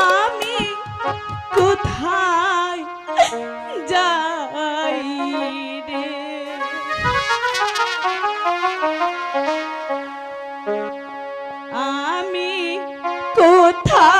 আমি কোথায় যাই রে? আমি কোথায়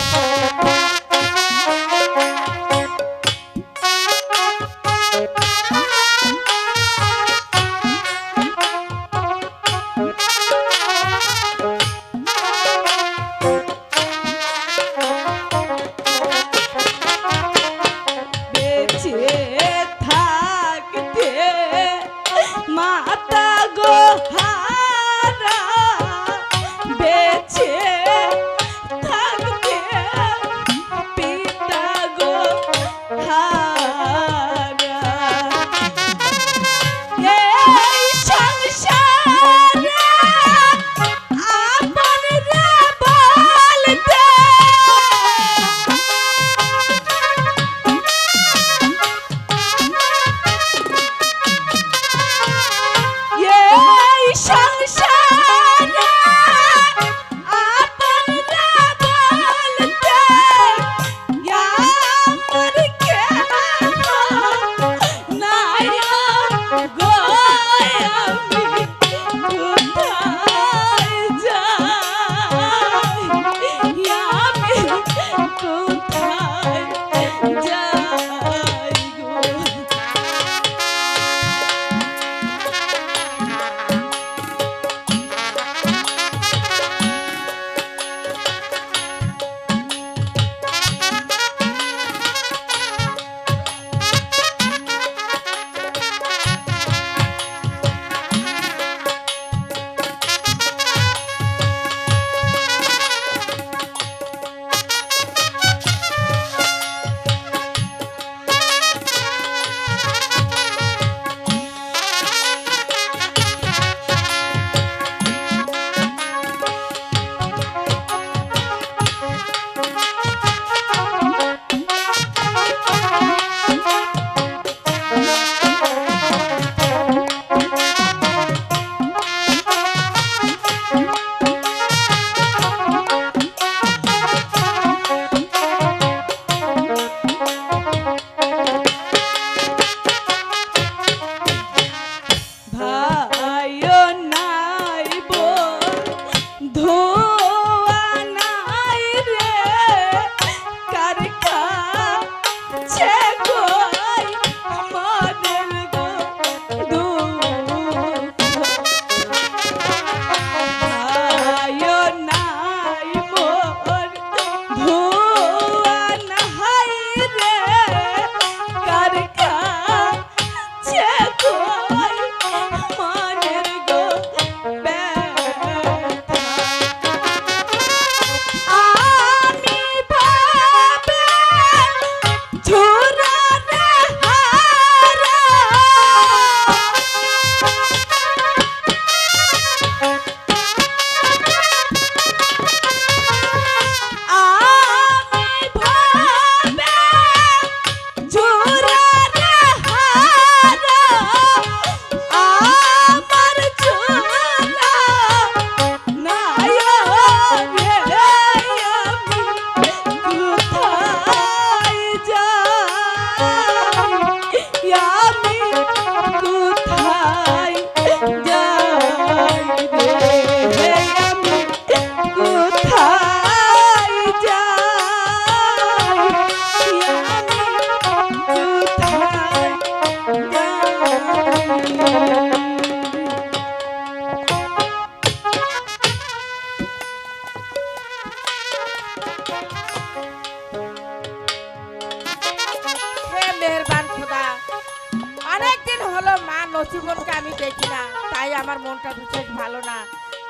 আমার মনটা বিশেষ ভালো না।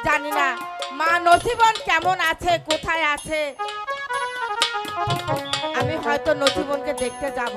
জানি না, মা নথিবন কেমন আছে, কোথায় আছে? আমি হয়তো নথিবনকে দেখতে যাব।